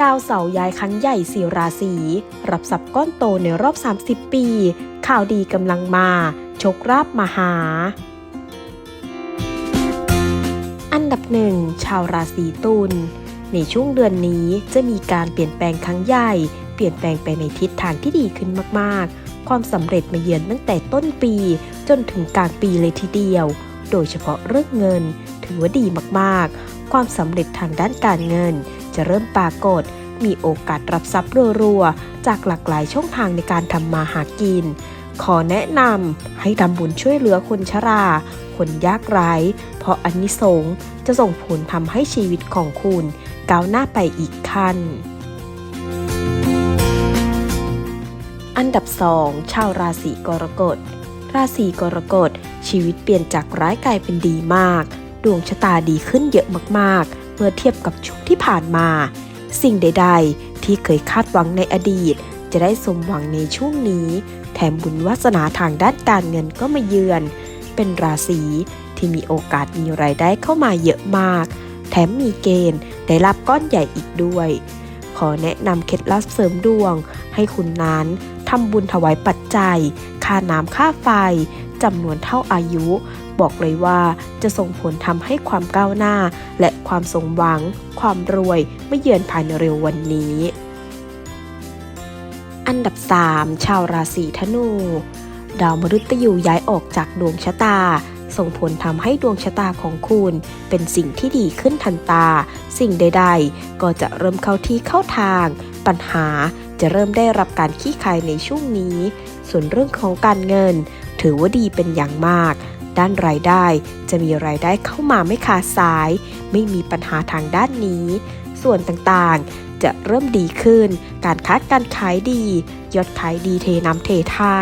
ดาวเสาร์ย้ายครั้งใหญ่สี่ราศีรับทรัพย์ก้อนโตในรอบ 30 ปี ข่าวดีกำลังมาโชคราบมหา อันดับหนึ่งชาวราศีตุลในช่วงเดือนนี้จะมีการเปลี่ยนแปลงครั้งใหญ่ เปลี่ยนแปลงไปในทิศทางที่ดีขึ้นมากๆ ความสำเร็จมาเยือนตั้งแต่ต้นปี จนถึงกลางปีเลยทีเดียว โดยเฉพาะเรื่องเงิน ถือว่าดีมากๆ ความสำเร็จทางด้านการเงิน จะเริ่มปรากฏ มีโอกาสรับทรัพย์รัวๆ จากหลากหลายช่องทางในการทำมาหากิน ขอแนะนำให้ทำบุญช่วยเหลือคนชรา คนยากไร้ เพราะอันนิสงส์จะส่งผลทำให้ชีวิตของคุณก้าวหน้าไปอีกขั้นอันดับ 2 ชาวราศีกรกฎ ราศีกรกฎ ชีวิตเปลี่ยนจากร้ายกลายเป็นดีมาก ดวงชะตาดีขึ้นเยอะมาก เมื่อเทียบกับช่วงที่ผ่านมา สิ่งใด ๆ ที่เคยคาดหวังในอดีต จะได้สมหวังในช่วงนี้ แถมบุญวาสนาทางด้านการเงินก็มาเยือน เป็นราศีที่มีโอกาสมีรายได้เข้ามาเยอะมาก แถมมีเกณฑ์ได้รับก้อนใหญ่อีกด้วย ขอแนะนำเคล็ดลับเสริมดวง ให้คุณนั้นทำบุญถวายปัจจัย ค่าน้ำค่าไฟ จำนวนเท่าอายุ บอกเลยว่าจะส่งผลทำให้ความก้าวหน้า และความสมหวัง ความรวยไม่เยือนภายในเร็ววันนี้ อันดับ 3 ชาวราศีธนู ดาวมฤตยูย้ายออกจากดวงชะตาส่งผลทำให้ดวงชะตาของคุณ เป็นสิ่งที่ดีขึ้นทันตา สิ่งใด ๆ ก็จะเริ่มเข้าที่เข้าทาง ปัญหาจะเริ่มได้รับการขี้คายในช่วงนี้ ส่วนเรื่องของการเงิน ถือว่าดีเป็นอย่างมาก ด้านรายได้จะมีรายได้เข้ามาไม่ขาดสาย ไม่มีปัญหาทางด้านนี้ ส่วนต่างๆจะเริ่มดีขึ้น การค้าการขายดี ยอดขายดีเทน้ำเทท่า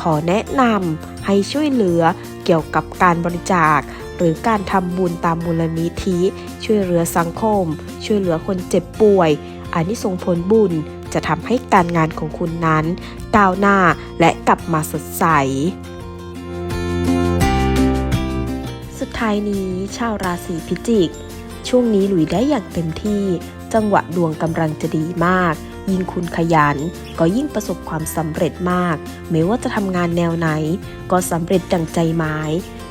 ขอแนะนำให้ช่วยเหลือเกี่ยวกับการบริจาค หรือการทำบุญตามมูลนิธิ ช่วยเหลือสังคม ช่วยเหลือคนเจ็บป่วย อันนี้ส่งผลบุญจะทำให้การงานของคุณนั้น ก้าวหน้าและกลับมาสดใส สุดท้ายนี้ชาวราศีพิจิก ช่วงนี้หลุยได้อย่างเต็มที่ จังหวะดวงกำลังจะดีมาก ยิ่งคุณขยัน ก็ยิ่งประสบความสำเร็จมากไม่ว่าจะทำงานแนวไหน ก็สำเร็จดังใจหมาย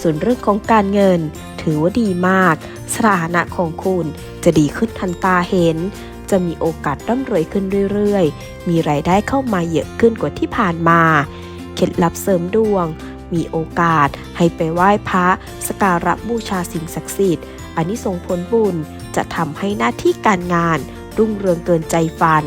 ส่วนเรื่องของการเงิน ถือว่าดีมากสถานะของคุณจะดีขึ้นทันตาเห็น จะมีโอกาสร่ำรวยขึ้นเรื่อยๆ มีรายได้เข้ามาเยอะขึ้นกว่าที่ผ่านมา เคล็ดลับเสริมดวง มีโอกาสให้ไปไหว้พระสกการะบูชาสิ่งศักดิ์สิทธิ์อันนี้ส่งผลบุญจะทำให้หน้าที่การงานรุ่งเรืองเกินใจฝัน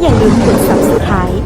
อย่าลืมกด subscribe